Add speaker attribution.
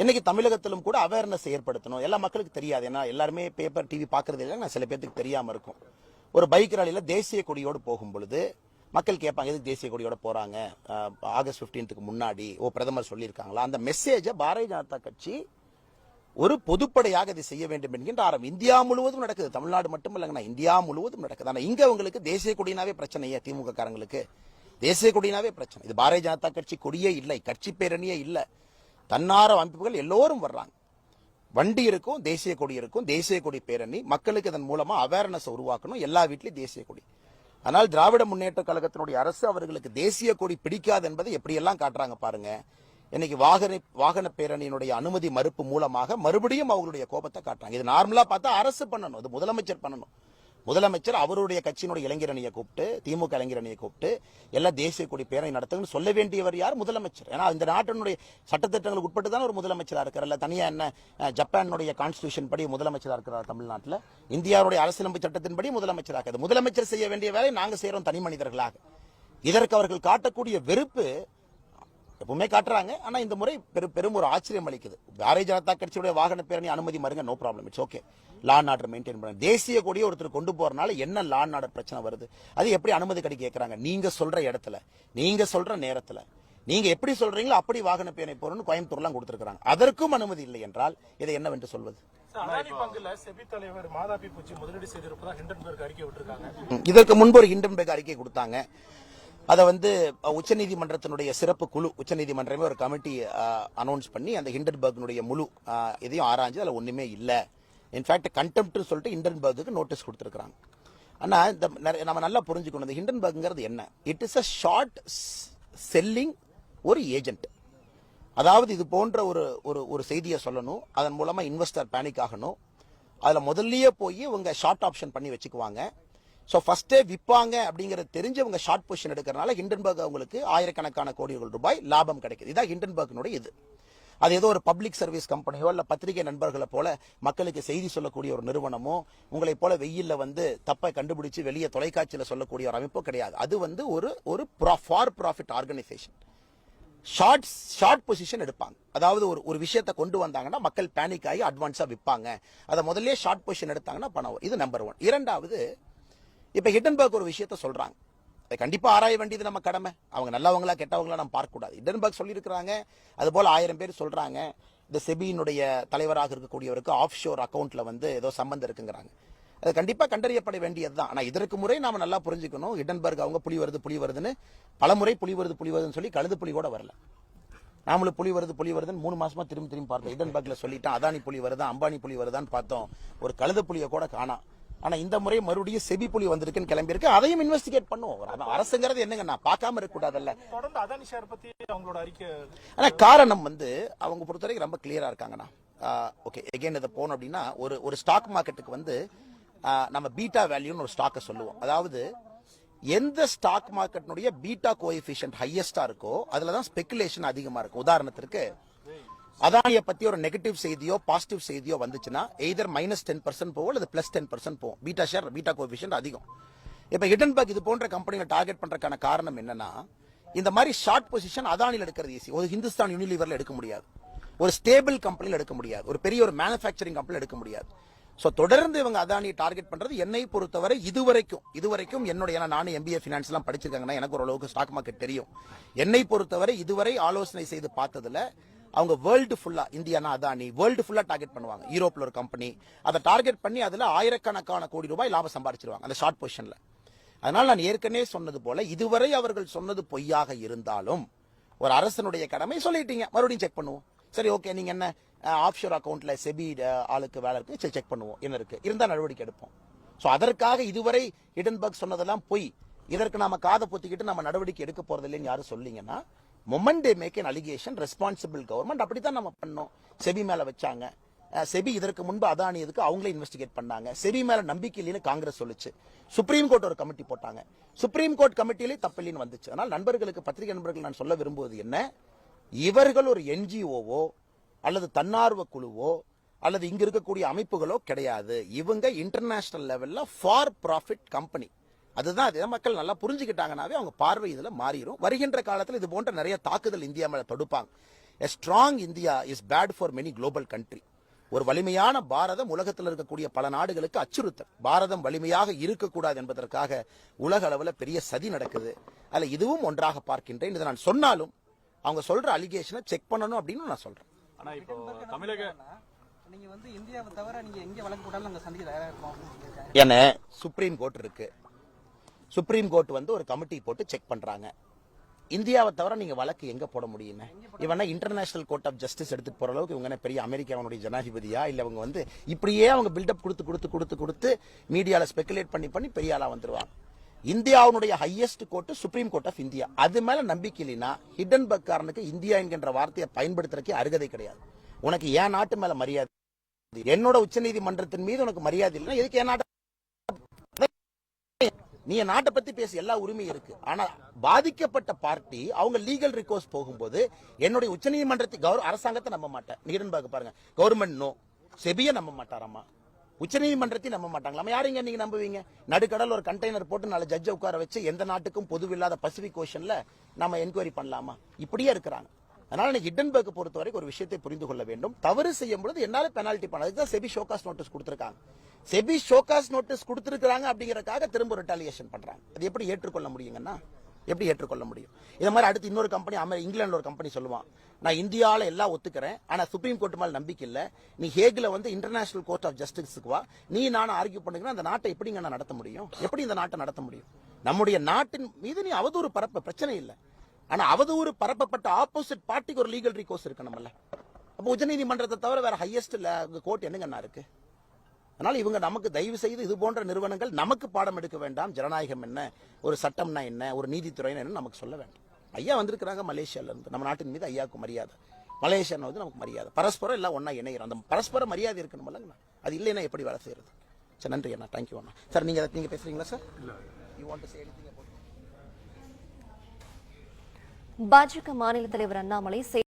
Speaker 1: இன்னைக்கு தமிழகத்திலும் கூட அவேர்னஸ் ஏற்படுத்தணும். எல்லா மக்களுக்கு தெரியாது. ஏன்னா எல்லாருமே பேப்பர் டிவி பார்க்கறது இல்லை நான் சில பேர்த்துக்கு தெரியாமல் இருக்கும். ஒரு பைக் ராலியில் தேசிய கொடியோடு போகும் பொழுது மக்கள் கேட்பாங்க எதுக்கு தேசிய கொடியோட போகிறாங்க ஆகஸ்ட் 15க்கு முன்னாடி ஓ பிரதமர் சொல்லியிருக்காங்களா? அந்த மெசேஜை பாரதிய ஜனதா கட்சி ஒரு பொதுப்படையாக இதை செய்ய வேண்டும் என்கின்ற ஆரம்பம் இந்தியா முழுவதும் நடக்குது. தமிழ்நாடு மட்டும் இல்லைங்கண்ணா இந்தியா முழுவதும் நடக்குது. ஆனால் இங்கே உங்களுக்கு தேசிய கொடினாவே பிரச்சனையே திமுக காரங்களுக்கு தேசிய கொடினாவே பிரச்சனை. இது பாரதிய ஜனதா கட்சி கொடியே இல்லை. கட்சி பேரணியே இல்லை. தன்னார அமைப்புகள் எல்லோரும் வர்றாங்க. வண்டி இருக்கும் தேசிய கொடி இருக்கும் தேசிய கொடி பேரணி மக்களுக்கு இதன் மூலமா அவேர்னஸ் உருவாக்கணும் எல்லா வீட்லயும் தேசிய கொடி. ஆனால் திராவிட முன்னேற்ற கழகத்தினுடைய அரசு அவர்களுக்கு தேசிய கொடி பிடிக்காது என்பதை எப்படியெல்லாம் காட்டுறாங்க பாருங்க. இன்னைக்கு வாகன வாகன பேரணியினுடைய அனுமதி மறுப்பு மூலமாக மறுபடியும் அவங்களுடைய கோபத்தை காட்டுறாங்க. இது நார்மலா பார்த்தா அரசு பண்ணணும் இது முதலமைச்சர் பண்ணணும். முதலமைச்சர் அவருடைய கட்சியினுடைய இளைஞரணியை கூப்பிட்டு திமுக இளைஞரணியை கூப்பிட்டு எல்லா தேசிய கொடி பேரணி நடத்துங்கன்னு சொல்ல வேண்டியவர் யார்? முதலமைச்சர். ஏன்னா இந்த நாட்டினுடைய சட்டத்திட்டங்களுக்கு உட்பட்டு தான் ஒரு முதலமைச்சராக இருக்கிறார் தனியாக என்ன ஜப்பானுடைய கான்ஸ்டியூஷன் படி முதலமைச்சராக இருக்கிறார் தமிழ்நாட்டில். இந்தியாவுடைய அரசியலமைப்பு சட்டத்தின்படி முதலமைச்சராக இருக்காது. முதலமைச்சர் செய்ய வேண்டிய வேலை நாங்கள் செய்கிறோம் தனி மனிதர்களாக. இதற்கு அவர்கள் காட்டக்கூடிய வெறுப்பு எப்பவுமே காட்டுறாங்க. ஆனா இந்த முறை பெரு பெரும் ஒரு ஆச்சரியம் அளிக்குது. பாரதிய ஜனதா கட்சியுடைய வாகன பேரணி அனுமதி மருங்க no problem it's okay law and order maintain பண்ண. தேசிய கொடியை ஒருத்தர் கொண்டு போறனால என்ன லா அண்ட் ஆர்டர் பிரச்சனை வருது? அது எப்படி அனுமதி கிடைக்க கேட்கறாங்க நீங்க சொல்ற இடத்துல நீங்க சொல்ற நேரத்துல நீங்க எப்படி சொல்றீங்களோ அப்படி வாகன பேரணி போறோம்னு கோயம்புத்தூர்லாம் கொடுத்திருக்காங்க அதற்கும் அனுமதி இல்லை என்றால் இதை என்னவென்று சொல்வது? இதற்கு முன்பு ஒரு ஹிண்டன்பர்க் அறிக்கை கொடுத்தாங்க. அதை வந்து உச்சநீதிமன்றத்தினுடைய சிறப்பு குழு உச்சநீதிமன்றமே ஒரு கமிட்டி அனௌன்ஸ் பண்ணி அந்த ஹிண்டன்பர்க்னுடைய முழு இதையும் ஆராய்ஞ்சு அதில் ஒன்றுமே இல்லை. இன்ஃபேக்ட் கண்டெம்ட்னு சொல்லிட்டு ஹிண்டன்பர்க்கு நோட்டீஸ் கொடுத்துருக்குறாங்க. ஆனால் இந்த நம்ம நல்லா புரிஞ்சுக்கணும். இந்த ஹிண்டன்பர்க்ங்கிறது என்ன? It is a short selling ஒரு ஏஜென்ட் அதாவது இது போன்ற ஒரு ஒரு ஒரு செய்தியை சொல்லணும். அதன் மூலமாக இன்வெஸ்டர் பேனிக் ஆகணும். அதில் முதல்லயே போய் இவங்க ஷார்ட் ஆப்ஷன் பண்ணி வச்சுக்குவாங்க. ஸோ ஃபர்ஸ்டே விற்பாங்க அப்படிங்கறது தெரிஞ்சவங்க ஷார்ட் பொசிஷன் எடுக்கிறனால ஹிண்டன்பர்க் அவங்களுக்கு ஆயிரக்கணக்கான கோடிகள் ரூபாய் லாபம் கிடைக்குது. இதான் ஹிண்டன்பர்க்னுடைய இது. அது ஏதோ ஒரு பப்ளிக் சர்வீஸ் கம்பெனியோ இல்லை பத்திரிகை நண்பர்களை போல மக்களுக்கு செய்தி சொல்லக்கூடிய ஒரு நிறுவனமோ உங்களை போல வெயில்ல வந்து தப்பை கண்டுபிடிச்சு வெளியே தொலைக்காட்சியில் சொல்லக்கூடிய ஒரு அமைப்போ கிடையாது. அது வந்து ஒரு ஒரு for profit organisation short short position எடுப்பாங்க. அதாவது ஒரு ஒரு விஷயத்தை கொண்டு வந்தாங்கன்னா மக்கள் பேனிக் ஆகி அட்வான்ஸாக விற்பாங்க அதை முதல்ல ஷார்ட் பொசிஷன் எடுத்தாங்கன்னா பணம் இது நம்பர் ஒன் இரண்டாவது இப்ப ஹிடன்பர்க் ஒரு விஷயத்த சொல்றாங்க. அதை கண்டிப்பா ஆராய வேண்டியது நம்ம கடமை. அவங்க நல்லவங்களா கெட்டவங்களா நம்ம பார்க்க கூடாது ஹிடன்பர்க் சொல்லியிருக்கிறாங்க. அது போல ஆயிரம் பேர் சொல்றாங்க. இந்த செபியினுடைய தலைவராக இருக்கக்கூடியவருக்கு ஆஃப் ஷோர் அக்கௌண்ட்ல வந்து ஏதோ சம்பந்தம் இருக்குங்கிறாங்க. அது கண்டிப்பாக கண்டறியப்பட வேண்டியதுதான். ஆனால் இதற்கு முறை நாம நல்லா புரிஞ்சுக்கணும். ஹிடன்பர்க் அவங்க புலி வருது புலி வருதுன்னு. பலமுறை புலி வருது புலி வருதுன்னு சொல்லி கழுது புலி கூட வரல. நாமளும் புலி வருது புலி வருதுன்னு மூணு மாசமா திரும்பி திரும்பி பார்த்தோம். ஹிடன்பர்க்ல சொல்லிட்டான் அதானி புலி வருதா அம்பானி புலி வருதான்னு பார்த்தோம். ஒரு கழுத புலியை கூட காணாம் ஆனா இந்த முறை மறுபடியும் செபி புலி வந்திருக்குன்னு கிளம்பியிருக்கு. அதையும் இன்வெஸ்டிகேட் பண்ணுவோம். அரசுங்கிறது என்னங்க? நான் பார்க்காம இருக்க கூடாதுல்ல
Speaker 2: தொடர்ந்து அதானி ஷேர் பத்தி அவங்களோட அறிக்கை?
Speaker 1: ஆனா காரணம் வந்து அவங்க பொறுத்தவரைக்கும் ரொம்ப கிளியரா இருக்காங்கண்ணா. ஓகே எகைன் இதை போனோம் அப்படின்னா ஒரு ஒரு ஸ்டாக் மார்க்கெட்டுக்கு வந்து நம்ம பீட்டா வேல்யூன்னு ஒரு ஸ்டாக்கை சொல்லுவோம். அதாவது எந்த ஸ்டாக் மார்க்கெட்னுடைய பீட்டா கோஎஃபிஷியன்ட் ஹையஸ்டா இருக்கோ அதுல தான் ஸ்பெகுலேஷன் அதிகமா இருக்கும் உதாரணத்திற்கு அதானியை பத்தி ஒரு நெகட்டிவ் செய்தியோ பாசிட்டிவ் செய்தியோ வந்துச்சுன்னா எய்தர் மைனஸ் டென் பர்சன்ட் போகும் அல்லது பிளஸ் டென் பர்சன்ட் போவோம் பீட்டா ஷேர் பீட்டா கோபிஷன் அதிகம். இப்ப ஹிடன்பர்க் இது போன்ற கம்பெனிகளை டார்கெட் பண்றதுக்கான காரணம் என்னன்னா இந்த மாதிரி ஷார்ட் பொசிஷன் அதானியில் எடுக்கிறது ஈஸி ஒரு ஹிந்துஸ்தான் யூனிலிவர்ல எடுக்க முடியாது. ஒரு ஸ்டேபிள் கம்பெனியில் எடுக்க முடியாது. ஒரு பெரிய ஒரு மேனுஃபேக்சரிங் கம்பெனியில் எடுக்க முடியாது. ஸோ தொடர்ந்து இவங்க அதானியை டார்கெட் பண்றது என்னை பொறுத்தவரை இதுவரைக்கும் இதுவரைக்கும் என்னுடைய நானும் எம்பிஏ ஃபினான்ஸ்லாம் படிச்சிருக்காங்கன்னா எனக்கு ஓரளவுக்கு ஸ்டாக் மார்க்கெட் தெரியும். என்னை பொறுத்தவரை இதுவரை ஆலோசனை செய்து பார்த்ததுல அவங்க வேர்ல்டு ஃபுல்லா இந்தியானா அதானி வேர்ல்டு ஃபுல்லா டார்கெட் பண்ணுவாங்க. யூரோப்ல ஒரு கம்பெனி அதை டார்கெட் பண்ணி அதுல ஆயிரக்கணக்கான கோடி ரூபாய் லாபம் சம்பாதிச்சிருவாங்க அந்த ஷார்ட் பொசிஷன்ல அதனால நான் ஏற்கனவே சொன்னது போல இதுவரை அவர்கள் சொன்னது பொய்யாக இருந்தாலும் ஒரு அரசனுடைய கடமை சொல்லிட்டீங்க மறுபடியும் செக் பண்ணுவோம். சரி ஓகே நீங்க என்ன ஆப்ஷோர் அக்கௌண்ட்ல செபி ஆளுக்கு வேலை இருக்கு சரி செக் பண்ணுவோம். என்ன இருக்கு? இருந்தா நடவடிக்கை எடுப்போம். ஸோ அதற்காக இதுவரை இடன்பர்க் சொன்னதெல்லாம் பொய். இதற்கு நாம காதை பொத்திக்கிட்டு நம்ம நடவடிக்கை எடுக்க போறது இல்லைன்னு யாரும் சொல்லீங்கன்னா moment they make an allegation responsible government அப்படி தான் நம்ம பண்ணோம். செபி மேலே வச்சாங்க. செபி இதற்கு முன்பு அதானி இதுக்கு அவங்களே இன்வெஸ்டிகேட் பண்ணாங்க. செபி மேல நம்பிக்கை இல்லைன்னு காங்கிரஸ் சொல்லுச்சு. சுப்ரீம் கோர்ட் ஒரு கமிட்டி போட்டாங்க. சுப்ரீம் கோர்ட் கமிட்டிலே தப்பில்லைன்னு வந்துச்சு. அதனால் நண்பர்களுக்கு பத்திரிகை நண்பர்கள் நான் சொல்ல விரும்புவது என்ன? இவர்கள் ஒரு என்ஜிஓவோ அல்லது தன்னார்வ குழுவோ அல்லது இங்க இருக்கக்கூடிய அமைப்புகளோ கிடையாது. இவங்க இன்டர்நேஷனல் லெவல்ல ஃபார் ப்ராஃபிட் கம்பெனி அதுதான் அதை மக்கள் நல்லா புரிஞ்சுக்கிட்டாங்கனாவே அவங்க பார்வை இதுல மாறிடும் வருகின்ற காலத்துல இது போன்ற நிறைய தாக்குதல் இந்தியா மேல தொடுப்பாங்க. A strong India is bad for many global country ஒரு வலிமையான பாரதம் உலகத்தில் இருக்கக்கூடிய பல நாடுகளுக்கு அச்சுறுத்தல். பாரதம் வலிமையாக இருக்கக்கூடாது என்பதற்காக உலக அளவில் பெரிய சதி நடக்குது. அதுல இதுவும் ஒன்றாக பார்க்கின்றேன். இதை நான் சொன்னாலும் அவங்க சொல்ற அலிகேஷனை செக் பண்ணணும் அப்படின்னு நான் சொல்றேன்.
Speaker 3: ஆனா இப்போ தமிழக
Speaker 4: நீங்க வந்து இந்தியாவை தவிர நீங்க எங்க வழக்கு போட்டாலும் நாங்க சந்திக்க தயாரா இருக்கோம் அப்படின்னு சொல்லியிருக்காரு
Speaker 1: என சுப்ரீம் கோர்ட் இருக்கு. சுப்ரீம் கோர்ட் வந்து ஒரு கமிட்டி போட்டு செக் பண்றாங்க. இந்தியாவை தவிர நீங்க வழக்கு எங்க போட முடியுமே? இவனா இன்டர்நேஷனல் கோர்ட் ஆஃப் ஜஸ்டிஸ் எடுத்து போற அளவுக்கு இவங்க பெரிய அமெரிக்காவுடைய ஜனாதிபதியா? இல்ல அவங்க வந்து இப்படியே அவங்க பில்டப் கொடுத்து கொடுத்து கொடுத்து கொடுத்து மீடியால ஸ்பெகுலேட் பண்ணி பண்ணி பெரிய ஆளா வந்துருவாங்க. இந்தியாவுடைய highest court Supreme Court of India அது மேல நம்பிக்கை இல்லைன்னா ஹிடன் பக்காரனுக்கு இந்தியா என்கின்ற வார்த்தையை பயன்படுத்துறதுக்கே அருகதை கிடையாது. உனக்கு ஏன் நாட்டு மேல மரியாதை? என்னோட உச்சநீதிமன்றத்தின் மீது உனக்கு மரியாதை இல்லைன்னா எதுக்கு என் நாட்டு நீ நாட்டை பத்தி பேச எல்லா உரிமையும் இருக்கு. ஆனா பாதிக்கப்பட்ட பார்ட்டி அவங்க லீகல் ரிக்வஸ்ட் போகும்போது என்னுடைய உச்சநீதிமன்றத்தை கௌரவ அரசாங்கத்தை நம்ப மாட்டேன். நீரன்பாக பாருங்க கவர்மெண்ட் நோ செபிய நம்ப மாட்டாராமா? உச்சநீதிமன்றத்தை நம்ப மாட்டாங்களா? யாருங்க நீங்க நம்புவீங்க? நடுக்கடல் ஒரு கண்டெய்னர் போட்டு நாலு ஜட்ஜை உட்கார வச்சு எந்த நாட்டுக்கும் பொதுவில்லாத பசிபிக் ஓஷன்ல நம்ம என்கொயரி பண்ணலாமா? இப்படியே இருக்கிறாங்க. அதனால எனக்கு ஹிடன்பர்க் பொறுத்த வரைக்கும் ஒரு விஷயத்தை புரிந்து கொள்ள வேண்டும். தவறு செய்யும் பொழுது என்னால பெனால்டி பண்ண அதுக்கு தான் செபி ஷோகாஸ் நோட்டீஸ் கொடுத்துருக்காங்க. செபி ஷோகாஸ் நோட்டீஸ் கொடுத்துருக்காங்க அப்படிங்கறதுக்காக திரும்ப ரிட்டாலியேஷன் பண்றாங்க. அது எப்படி ஏற்றுக்கொள்ள முடியுங்கன்னா எப்படி ஏற்றுக்கொள்ள முடியும்? இது மாதிரி அடுத்து இன்னொரு கம்பெனி அமெரி இங்கிலாந்து ஒரு கம்பெனி சொல்லுவான் நான் இந்தியாவில் எல்லாம் ஒத்துக்கிறேன் ஆனா சுப்ரீம் கோர்ட் மேல நம்பிக்கை இல்ல. நீ ஹேக்ல வந்து இன்டர்நேஷனல் கோர்ட் ஆஃப் ஜஸ்டிஸுக்கு வா. நீ நானும் ஆர்கியூ பண்ணுங்கன்னா அந்த நாட்டை எப்படிங்க நான் நடத்த முடியும்? எப்படி இந்த நாட்டை நடத்த முடியும்? நம்முடைய நாட்டின் மீது நீ அவதூறு பரப்ப பிரச்சனை இல்லை. ஆனா அவதூறு பரப்பப்பட்ட ஆப்போசிட் பார்ட்டிக்கு ஒரு லீகல் ரிகோர்ஸ் நம்மள. அப்போ உச்சநீதிமன்றத்தை தவிர வேற ஹையஸ்ட் கோர்ட் என்னங்கண்ணா இருக்கு? அதனால் இவங்க நமக்கு தயவு செய்து இது போன்ற நிறுவனங்கள் நமக்கு பாடம் எடுக்க வேண்டாம். ஜனநாயகம் என்ன? ஒரு சட்டம்னா என்ன? ஒரு நீதித்துறைனா என்ன நமக்கு சொல்ல வேண்டாம். ஐயா வந்திருக்கிறாங்க மலேசியாவிலேருந்து நம்ம நாட்டின் மீது ஐயாவுக்கு மரியாதை. மலேசியா வந்து நமக்கு மரியாதை. பரஸ்பரம் எல்லாம் ஒன்றா இணையிறோம். அந்த பரஸ்பர மரியாதை இருக்கணும்லங்கண்ணா அது இல்லைன்னா எப்படி வேலை செய்யறது? சார் நன்றி அண்ணா. தேங்க்யூ அண்ணா. சார் நீங்கள் நீங்கள் பேசுகிறீங்களா sir you want to say anything
Speaker 5: பாஜக மாநில தலைவர் அண்ணாமலை